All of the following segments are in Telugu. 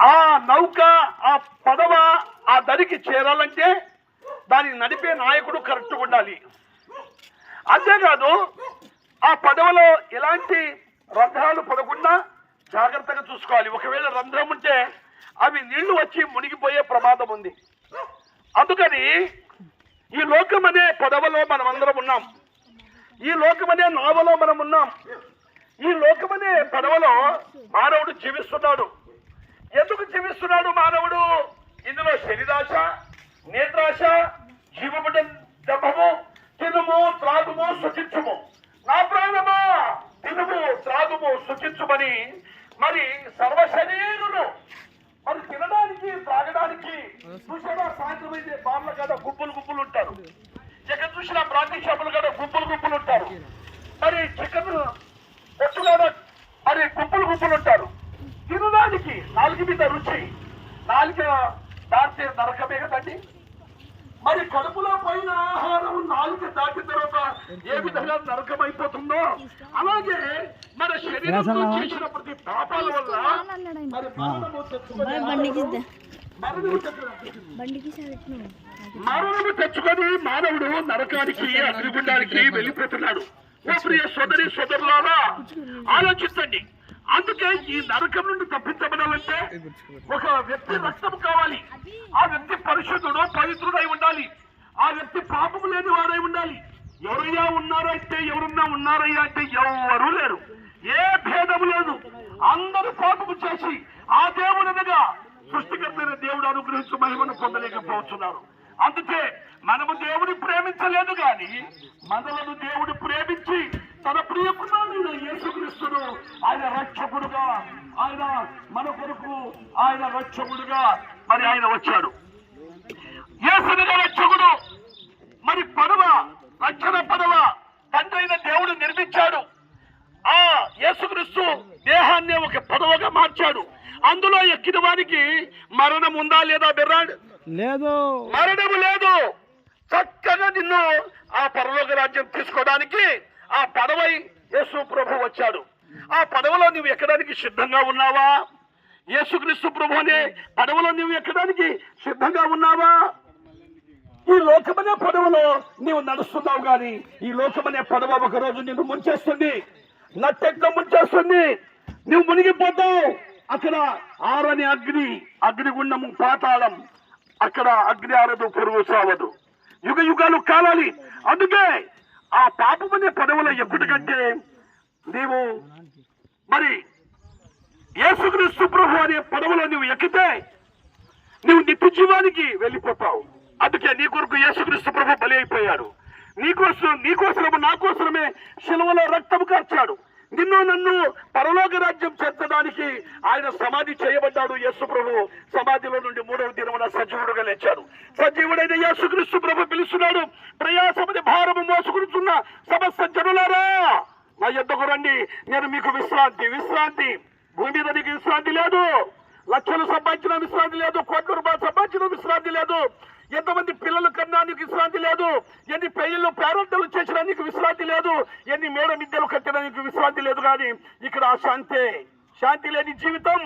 ఆ నౌక ఆ పదవ ఆ దరికి చేరాలంటే దాన్ని నడిపే నాయకుడు కరెక్ట్గా ఉండాలి. అంతేకాదు ఆ పదవలో ఎలాంటి రంధ్రాలు పడకుండా జాగ్రత్తగా చూసుకోవాలి. ఒకవేళ రంధ్రం ఉంటే అవి నీళ్ళు వచ్చి మునిగిపోయే ప్రమాదం ఉంది. అందుకని ఈ లోకం అనే పదవలో మనం అందరం ఉన్నాం. ఈ లోకం అనే నావలో మనం ఉన్నాం. ఈ లోకం అనే పదవలో మానవుడు జీవిస్తున్నాడు. ఎందుకు జీవిస్తున్నాడు మానవుడు? ఇందులో శరీరాశ నేత్రాశ జీవముడ దెబ్బము తినుము త్రాగుము సుఖించుము నా ప్రాణమా? తినుము త్రాగుము సుఖించుమని మరి సర్వ శరీరును మరి తినడానికి త్రాగడానికి చూసారా సాయంత్రం అయితే బార్ల కదా గుంపులు గుంపులు ఉంటారు. ఎక్కడ చూసినా ప్రాంతీయ షాపులు కదా గుంపులు గుంపులు ఉంటారు. మరి చికెన్ పొట్టు కదా మరి గుంపులు గుంపులు ఉంటారు తినడానికి రుచి నాలుక దాటితే నరకమే కదండి? మరి కడుపులో పైన ఆహారం నాలుక దాటిన తర్వాత ఏ విధంగా నరకం అయిపోతుందో అలాగే మన శరీరంలో చేసిన ప్రతి పాపాల వల్ల మరి మరణము తెచ్చుకొని. మరణము మానవుడు నరకానికి అగ్నిగుండానికి వెళ్ళిపోతున్నాడు. ప్రియ సోదరి సోదరులారా ఆలోచించండి. అందుకే ఈ నరకం నుండి తప్పించబడాలంటే ఒక వ్యక్తి రక్తం కావాలి. ఆ వ్యక్తి పరిశుద్ధుడు పవిత్రుడై ఉండాలి. ఆ వ్యక్తి పాపము లేని వాడై ఉండాలి. ఎవరయ్యా ఉన్నారంటే ఎవరున్నా ఉన్నారయ్యా అంటే ఎవరు లేరు. ఏ భేదము లేదు. అందరూ పాపము చేసి ఆ దేవుడనగా సృష్టికర్తైన దేవుడు అనుగ్రహించు మహిమను పొందలేకపోతున్నారు. అందుకే మనము దేవుని ప్రేమించలేదు గాని మనలను దేవుడు ప్రేమించి తన ప్రియ కుమారుడు యేసుక్రీస్తును ఆయన రక్షకుడుగా ఆయన మన కొరకు ఆయన రక్షకుడుగా మరి ఆయన వచ్చాడు. యేసునిగా రక్షకుడు మరి పడవ రక్షణ పడవ తండ్రి దేవుడు నిర్మించాడు. ఆ యేసుక్రీస్తు దేహాన్ని ఒక పదవగా మార్చాడు. అందులో ఎక్కిన వారికి మరణం ఉందా లేదా బెర్రాడు? లేదు. మరణము లేదు. చక్కగా నిన్ను ఆ పరలోక రాజ్యం తీసుకోవడానికి ఆ పడవై యేసు ప్రభు వచ్చాడు. ఆ పడవలో నువ్వు ఎక్కడానికి సిద్ధంగా ఉన్నావా? యేసుక్రీస్తు ప్రభు అనే పడవలో నువ్వు ఎక్కడానికి సిద్ధంగా ఉన్నావా? ఈ లోకమనే పడవలో నీవు నడుస్తున్నావు గాని ఈ లోకమనే పడవ ఒక రోజు నిన్ను ముంచేస్తుంది. నట్టెక్క ముంచేస్తుంది. నువ్వు మునిగిపోతావు. అక్కడ ఆరని అగ్ని అగ్నిగుండము పాతాళం. అక్కడ అగ్ని ఆరదు పురుగు సావదు యుగ యుగాలు కాలాలి. అందుకే ఆ పాపమనే పదవుల ఎక్కుట కంటే నీవు మరి యేసుక్రీస్తు ప్రభు అనే పదవులో నువ్వు ఎక్కితే నువ్వు నిత్య జీవానికి వెళ్ళిపోతావు. అందుకే నీ కొరకు యేసుక్రీస్తు ప్రభు బలి అయిపోయాడు. నీకోసం నీకోసము నా కోసమే శిలువలో రక్తము కార్చాడు. నిన్ను నన్ను పరలోక రాజ్యం చేర్చడానికి ఆయన సమాధి చేయబడ్డాడు. యేసు ప్రభు సమాధిలో నుండి మూడవ దినమున సజీవుడుగా లేచాడు. సజీవుడైన యేసుక్రీస్తు ప్రభు పిలుస్తున్నాడు. ప్రయాసమని భారము మోసుకుంటున్న సమస్త జనులారా నా ఎద్దకు రండి. నేను మీకు విశ్రాంతి విశ్రాంతి. భూమి మీద నీకు విశ్రాంతి లేదు. లక్షలు సంపాదించిన విశ్రాంతి లేదు కోట్ల రూపాయలు సంపాదించిన విశ్రాంతి లేదు. ఎంతమంది పిల్లలు కన్నా నీకు విశ్రాంతి లేదు. ఎన్ని పెళ్ళిళ్ళు పేరెంటలు చేసినా నీకు విశ్రాంతి లేదు. ఎన్ని మేడ మిద్దెలు కట్టడానికి నీకు విశ్రాంతి లేదు కానీ ఇక్కడ ఆ శాంతే. శాంతి లేని జీవితం.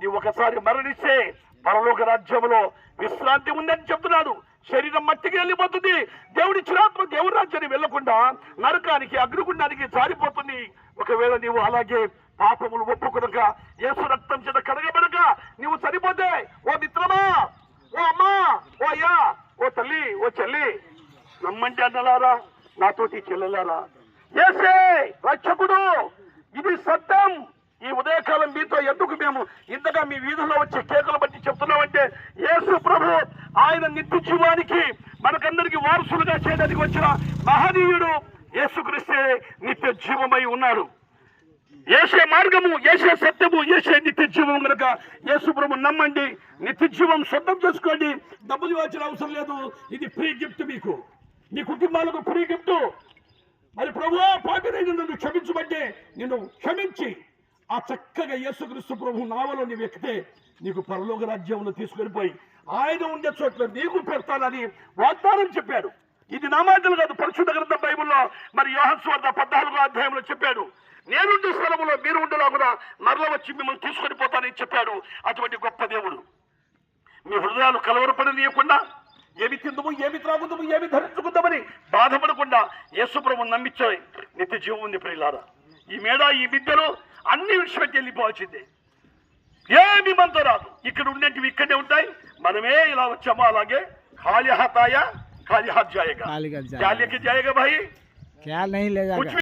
నీవు ఒకసారి మరణిస్తే పరలోక రాజ్యంలో విశ్రాంతి ఉందని చెప్తున్నాడు. శరీరం మట్టికి వెళ్ళిపోతుంది. దేవుడి చిరాత్మ దేవుడి రాజ్యాన్ని వెళ్ళకుండా నరకానికి అగ్నిగుండానికి జారిపోతుంది. ఒకవేళ నీవు అలాగే పాపములు ఒప్పుకునక యేసు రక్తం చేత కడగబడక నీవు చనిపోతే ఓ మిత్రమా? ఓ అమ్మా? ఓ అయ్యా? ఓ తల్లి? ఓ చెల్లి? నమ్మంటే అన్నలారా? నాతోటి చెల్లెలారా? ఏసే రక్షకుడు! ఇది సత్యం! ఈ ఉదయకాలం మీతో ఎందుకు మేము ఇంతగా మీ వీధుల్లో వచ్చి కేకలు బట్టి చెప్తున్నామంటే యేసు ప్రభు ఆయన నిత్య జీవానికి మనకందరికి వారసులుగా చేయడానికి వచ్చిన మహనీయుడు యేసుక్రీస్తే నిత్య జీవమై ఉన్నారు. ఏసే మార్గము ఏసే సత్యము ఏసే నిత్య జీవం కనుక యేసుప్రభు నమ్మండి నిత్య జీవం సొంతం చేసుకోండి. డబ్బులు ఇవ్వాల్సిన అవసరం లేదు. ఇది ఫ్రీ గిఫ్ట్ మీకు. మీ కుటుంబాలకు ఫ్రీ గిఫ్ట్. మరి ప్రభు పాపిరైన నన్ను క్షమించబట్టే నిన్ను క్షమించి ఆ చక్కగా యేసుక్రీస్తు ప్రభు నావలో నీవు ఎక్కితే నీకు పరలోక రాజ్యంలో తీసుకొని పోయి ఆయన ఉండే చోట్ల నీకు పెడతానని వాగ్దానం చెప్పాడు. ఇది నా మాటలు కాదు పరిశుద్ధ గ్రంథం బైబుల్లో. మరి యోహన్ స్వార్థ పద్నాలుగో అధ్యాయంలో చెప్పాడు. నేనుండే స్థలములో మీరు ఉండలాగున మరల వచ్చి మిమ్మల్ని తీసుకొని పోతానని చెప్పాడు అటువంటి గొప్ప దేవుడు మీ హృదయాలు కలవరపడనీయకుండా ఏమి తిందుము ఏమి త్రాగుదాము ఏమి ధరించుకుందామని బాధపడకుండా యేసుప్రభు నమ్మించే నిత్య జీవం ఉంది ప్రియులారా ఈ మేడ ఈ విద్యలో అన్ని విడిచిపెట్టి వెళ్ళిపోవాల్సిందే ఏమి మనతో రాదు ఇక్కడ ఉండేటివి ఇక్కడే ఉంటాయి మనమే ఇలా వచ్చామో అలాగే ఖాళీ హాతాయ ఖాళీ హాత్ జాయేగా खाली कर జాలికి జాయేగా భాయి ख्याल नहीं ले जाएगा कुछ